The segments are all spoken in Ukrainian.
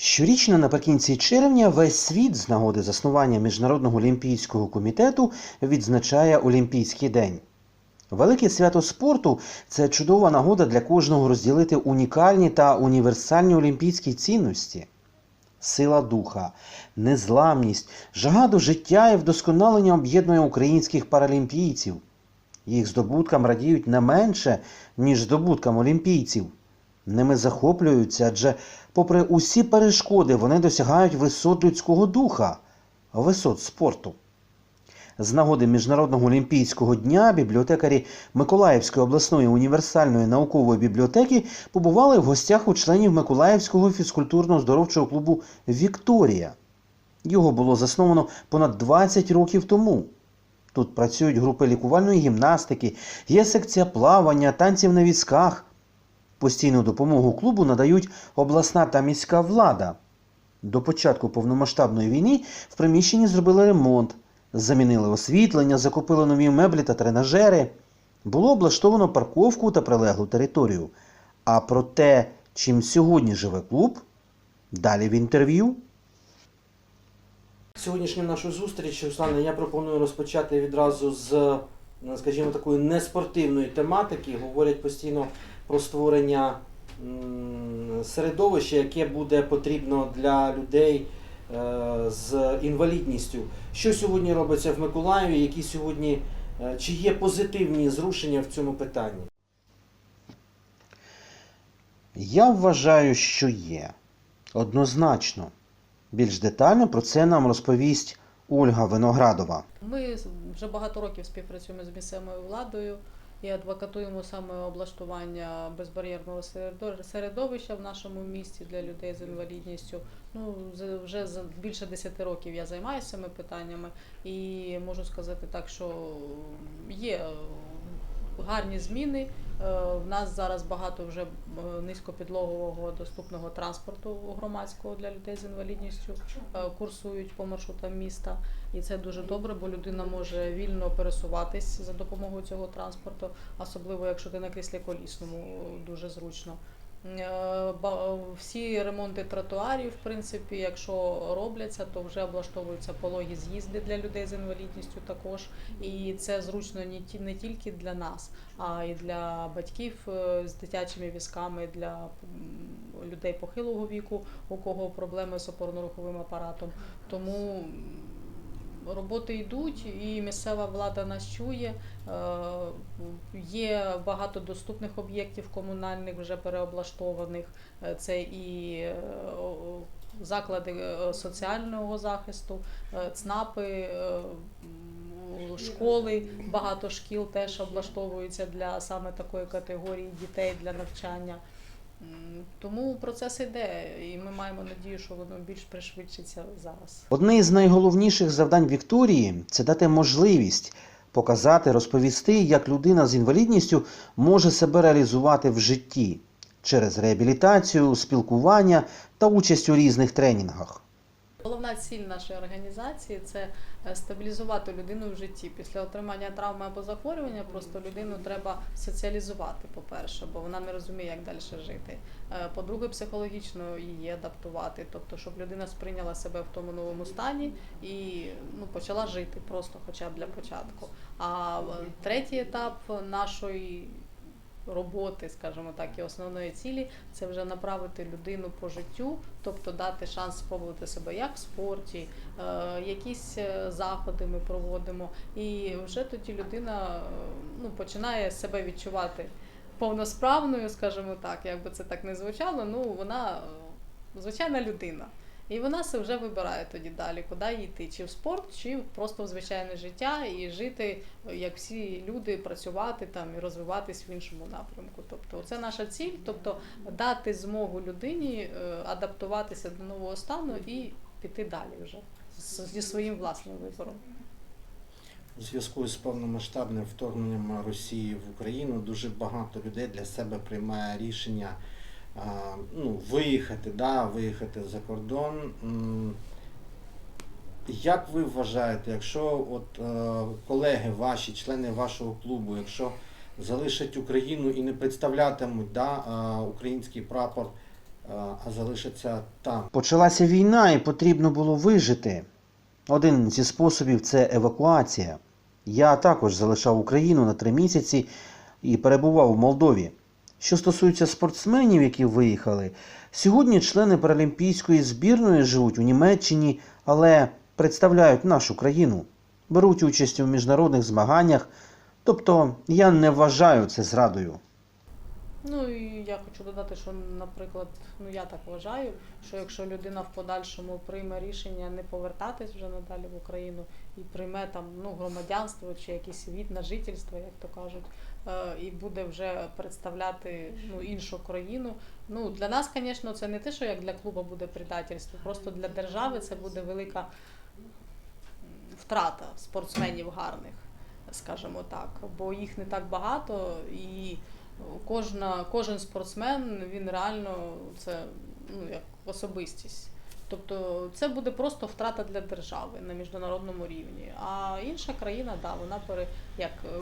Щорічно наприкінці червня весь світ з нагоди заснування Міжнародного олімпійського комітету відзначає Олімпійський день. Велике свято спорту це чудова нагода для кожного розділити унікальні та універсальні олімпійські цінності. Сила духа, незламність, жага до життя і вдосконалення об'єднує українських паралімпійців. Їх здобуткам радіють не менше, ніж здобуткам олімпійців. Ними захоплюються, адже, попри усі перешкоди, вони досягають висот людського духа, висот спорту. З нагоди Міжнародного олімпійського дня бібліотекарі Миколаївської обласної універсальної наукової бібліотеки побували в гостях у членів Миколаївського фізкультурно-здоровчого клубу Вікторія. Його було засновано понад 20 років тому. Тут працюють групи лікувальної гімнастики, є секція плавання, танців на візках. Постійну допомогу клубу надають обласна та міська влада. До початку повномасштабної війни в приміщенні зробили ремонт, замінили освітлення, закупили нові меблі та тренажери. Було облаштовано парковку та прилеглу територію. А про те, чим сьогодні живе клуб, далі в інтерв'ю. Сьогоднішню нашу зустріч, Руслане, я пропоную розпочати відразу з, скажімо, такої неспортивної тематики. Говорять постійно про створення середовища, яке буде потрібно для людей е, з інвалідністю. Що сьогодні робиться в Миколаєві? Які сьогодні е, чи є позитивні зрушення в цьому питанні? Я вважаю, що є. Однозначно. Більш детально про це нам розповість Ольга Виноградова. Ми вже багато років співпрацюємо з місцевою владою і адвокатуємо саме облаштування безбар'єрного середо- середовища в нашому місті для людей з інвалідністю. Ну вже за більше 10 років я займаюся цими питаннями, і можу сказати так, що є гарні зміни. У В нас зараз багато вже е, низькопідлогового доступного транспорту громадського для людей з інвалідністю е, курсують по маршрутам міста. І це дуже добре, бо людина може вільно пересуватись за допомогою цього транспорту, особливо якщо ти на кріслі колісному, дуже зручно. Е, Всі ремонти тротуарів, в принципі, якщо робляться, то вже облаштовуються пологі з'їзди для людей з інвалідністю також. І це зручно не ті- не тільки для нас, а й для батьків е, з дитячими візками, для людей похилого віку, у кого проблеми з опорно-руховим апаратом. Тому роботи йдуть, і місцева влада нас чує. Е, Є багато доступних об'єктів комунальних вже переоблаштованих. Е, Це і е, заклади соціального захисту, ЦНАПи, школи, багато шкіл теж облаштовуються для саме такої категорії дітей для навчання. Тому процес іде, і ми маємо надію, що воно більш пришвидшиться зараз. Одне із найголовніших завдань Вікторії це дати можливість показати, розповісти, як людина з інвалідністю може себе реалізувати в житті через реабілітацію, спілкування та участь у різних тренінгах. Головна ціль нашої організації це е, стабілізувати людину в житті. Після отримання травми або захворювання просто людину треба соціалізувати, по-перше, бо вона не розуміє, як далі жити. Е, По-друге, психологічно її адаптувати, тобто, щоб людина сприйняла себе в тому новому стані і ну, почала жити просто хоча б для початку. А е, третій етап нашої роботи, скажімо так, і основної цілі це вже направити людину по життю, тобто дати шанс спробувати себе як в спорті, е, якісь е, заходи ми проводимо, і вже тоді людина е, ну, починає себе відчувати повносправною, скажімо так, як би це так не звучало, ну вона звичайна людина. І вона се вже вибирає тоді далі, куди йти, чи в спорт, чи просто в звичайне життя і жити, е, як всі люди, працювати там і розвиватись в іншому напрямку. Тобто, це наша ціль, тобто дати змогу людині е, адаптуватися до нового стану і піти далі вже зі своїм власним вибором. У зв'язку з повномасштабним вторгненням Росії в Україну дуже багато людей для себе приймає рішення ну, виїхати, да, виїхати за кордон. Як ви вважаєте, якщо от, е, колеги ваші, члени вашого клубу, якщо залишать Україну і не представлятимуть да, український прапор а залишаться там. Почалася війна і потрібно було вижити. Один зі способів це евакуація. Я також залишав Україну на три місяці і перебував у Молдові. Що стосується спортсменів, які виїхали, сьогодні члени паралімпійської збірної живуть у Німеччині, але представляють нашу країну, беруть участь у міжнародних змаганнях. Тобто я не вважаю це зрадою. Ну і я хочу додати, що, наприклад, ну я так вважаю, що якщо людина в подальшому прийме рішення не повертатись вже надалі в Україну і прийме там ну громадянство чи якийсь від на жительство, як то кажуть, е, і буде вже представляти ну іншу країну. Ну для нас, звісно, це не те, що як для клубу буде предательство, просто для держави це буде велика втрата спортсменів гарних, скажімо так, бо їх не так багато і кожна, кожен спортсмен він реально це ну, як особистість. Тобто це буде просто втрата для держави на міжнародному рівні. А інша країна, да, вона пере, як, е,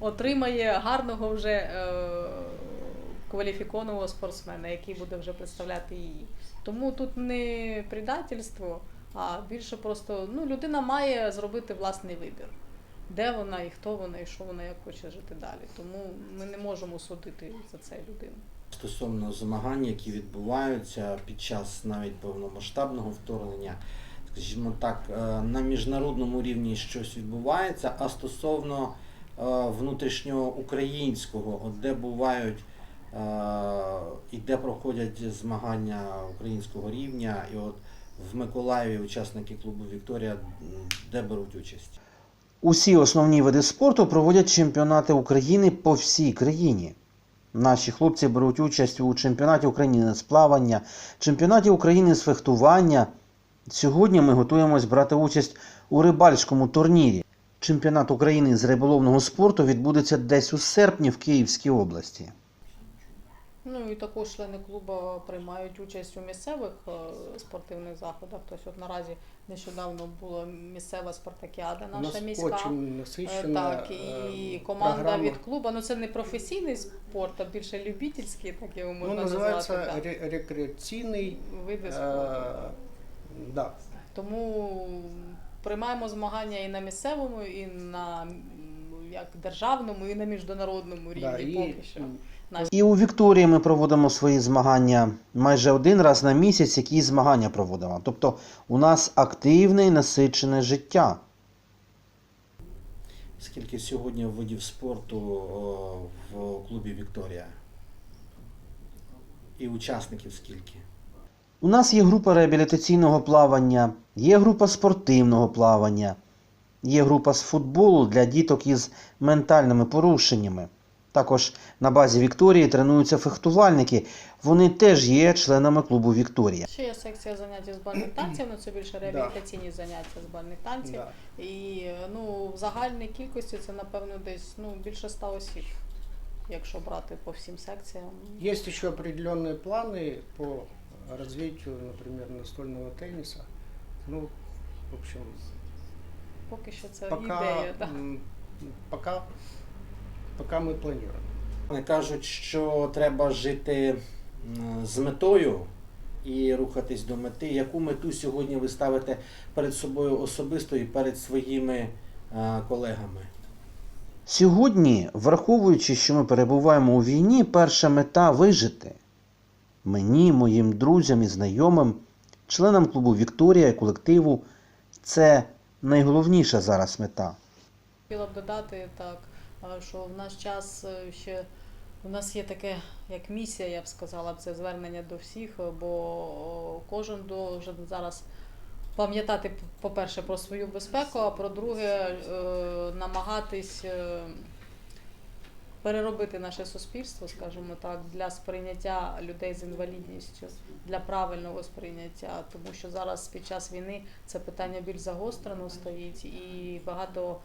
отримає гарного вже е, кваліфікованого спортсмена, який буде вже представляти її. Тому тут не предательство, а більше просто ну, людина має зробити власний вибір де вона і хто вона, і що вона як хоче жити далі. Тому ми не можемо судити за це людину. Стосовно змагань, які відбуваються під час навіть повномасштабного вторгнення, скажімо так, е, на міжнародному рівні щось відбувається, а стосовно е, внутрішньоукраїнського, от де бувають е, і де проходять змагання українського рівня, і от в Миколаєві учасники клубу Вікторія де беруть участь. Усі основні види спорту проводять чемпіонати України по всій країні. Наші хлопці беруть участь у чемпіонаті України з плавання, чемпіонаті України з фехтування. Сьогодні ми готуємось брати участь у рибальському турнірі. Чемпіонат України з риболовного спорту відбудеться десь у серпні в Київській області. Ну і також члени клубу приймають участь у місцевих е, спортивних заходах. Тобто от наразі нещодавно була місцева спартакіада У нас наша міська. очень насичена Так, і е, команда програма. від клубу, ну це не професійний спорт, а більше любительський, так його Ну, можна називається назвати. так. ре- рекреаційний. Види спорту. Е, да. Тому приймаємо змагання і на місцевому, і на м, як державному, і на міжнародному рівні Да, і, поки що. м, І у Вікторії ми проводимо свої змагання майже один раз на місяць, які змагання проводимо. Тобто у нас активне і насичене життя. Скільки сьогодні видів спорту в клубі Вікторія? І учасників скільки? У нас є група реабілітаційного плавання, є група спортивного плавання, є група з футболу для діток із ментальними порушеннями. Також на базі Вікторії тренуються фехтувальники. Вони теж є членами клубу Вікторія. Ще є секція заняття з бальних танців, ну це більше реабілітаційні заняття з бальних танців. І ну, в загальній кількості це напевно десь ну, більше ста осіб, якщо брати по всім секціям. Есть еще определенные планы по развитию, например, настольного тенниса. Ну, в общем, Поки що це пока, ідея. Да. пока, пока мы планируем. Вони кажуть, що треба жити з метою і рухатись до мети. Яку мету сьогодні ви ставите перед собою особисто і перед своїми е, колегами? Сьогодні, враховуючи, що ми перебуваємо у війні, перша мета вижити. Мені, моїм друзям і знайомим, членам клубу Вікторія і колективу це найголовніша зараз мета. Хотіла б додати так, що в наш час е, ще у нас є таке як місія, я б сказала, це звернення до всіх, е, бо кожен должен зараз пам'ятати, по-перше, про свою безпеку, а по-друге, е, намагатись переробити наше суспільство, скажімо так, для сприйняття людей з інвалідністю, для правильного сприйняття, тому що зараз під час війни це питання більш загострено стоїть, і багато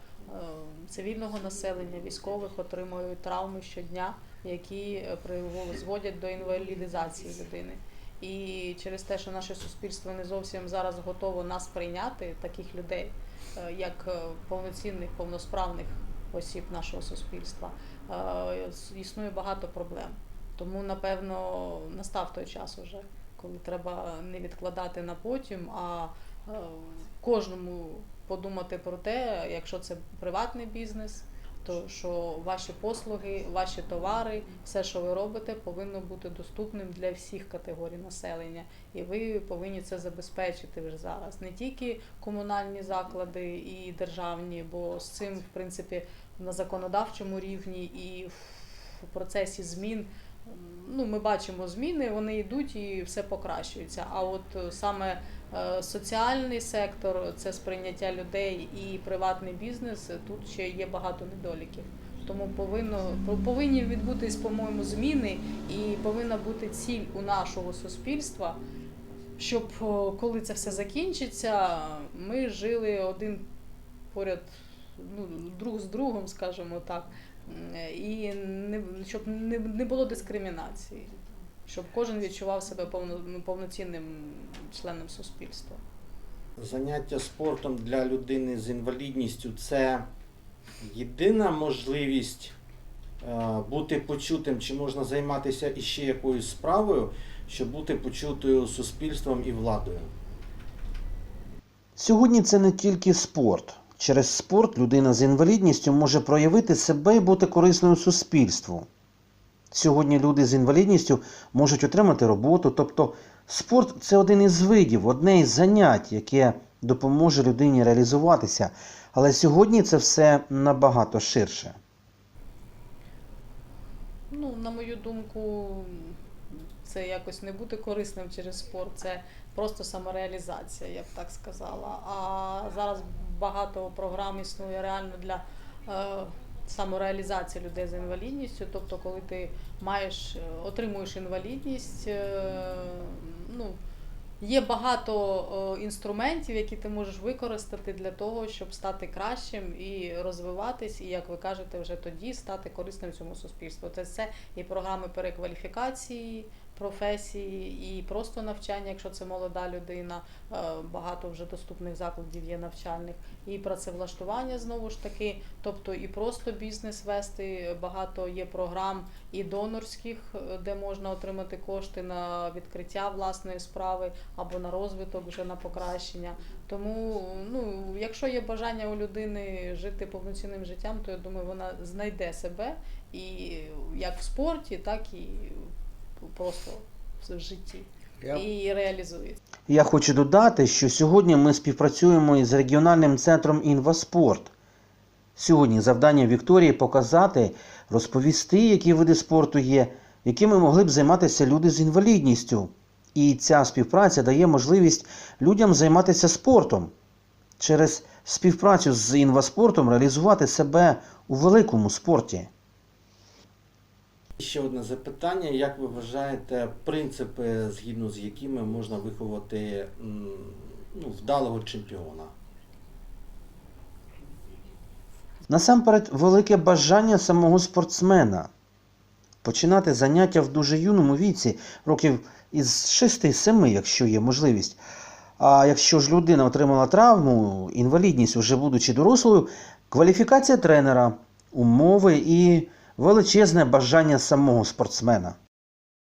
цивільного населення, військових отримують травми щодня, які е, призводять до інвалідизації людини. І через те, що наше суспільство не зовсім зараз готово нас прийняти, таких людей, е, як е, повноцінних, повносправних осіб нашого суспільства, е, існує багато проблем. Тому, напевно, настав той час уже, коли треба не відкладати на потім, а е, кожному подумати про те, якщо це приватний бізнес, то що ваші послуги, ваші товари, все, що ви робите, повинно бути доступним для всіх категорій населення. І ви повинні це забезпечити вже зараз. Не тільки комунальні заклади і державні, бо з цим, в принципі, на законодавчому рівні і в процесі змін. Ну, ми бачимо зміни, вони йдуть і все покращується. А от е, саме е, соціальний сектор, це сприйняття людей і приватний бізнес, е, тут ще є багато недоліків. Тому повинно повинні відбутись, по-моєму, зміни, і повинна бути ціль у нашого суспільства, щоб коли це все закінчиться, ми жили один поряд, ну, друг з другом, скажімо так, і не, щоб не, не було дискримінації, щоб кожен відчував себе повно, повноцінним членом суспільства. Заняття спортом для людини з інвалідністю це єдина можливість е, бути почутим, чи можна займатися іще якоюсь справою, щоб бути почутою суспільством і владою. Сьогодні це не тільки спорт. Через спорт людина з інвалідністю може проявити себе і бути корисною суспільству. Сьогодні люди з інвалідністю можуть отримати роботу, тобто спорт це один із видів, одне із занять, яке допоможе людині реалізуватися. Але сьогодні це все набагато ширше. Ну, на мою думку, це якось не бути корисним через спорт, це просто самореалізація, я б так сказала. А зараз багато програм існує реально для е, самореалізації людей з інвалідністю. Тобто, коли ти маєш, е, отримуєш інвалідність, е, ну, Є багато інструментів, які ти можеш використати для того, щоб стати кращим і розвиватись, і як ви кажете, вже тоді стати корисним цьому суспільству. Це все і програми перекваліфікації професії, і просто навчання, якщо це молода людина. е, Багато вже доступних закладів є навчальних, і працевлаштування знову ж таки, тобто і просто бізнес вести. Багато є програм і донорських, е, де можна отримати кошти на відкриття власної справи або на розвиток, вже на покращення. Тому, ну, якщо є бажання у людини жити повноцінним життям, то я думаю, вона знайде себе і як в спорті, так і просто в житті. І реалізується. Я хочу додати, що сьогодні ми співпрацюємо із регіональним центром Інваспорт. Сьогодні завдання Вікторії показати, розповісти, які види спорту є, якими могли б займатися люди з інвалідністю. І ця співпраця дає можливість людям займатися спортом. Через співпрацю з інваспортом реалізувати себе у великому спорті. Ще одне запитання. Як ви вважаєте принципи, згідно з якими можна виховати ну, вдалого чемпіона? Насамперед, велике бажання самого спортсмена починати заняття в дуже юному віці, років із 6-7, якщо є можливість. А якщо ж людина отримала травму, інвалідність, вже будучи дорослою, кваліфікація тренера, умови і величезне бажання самого спортсмена.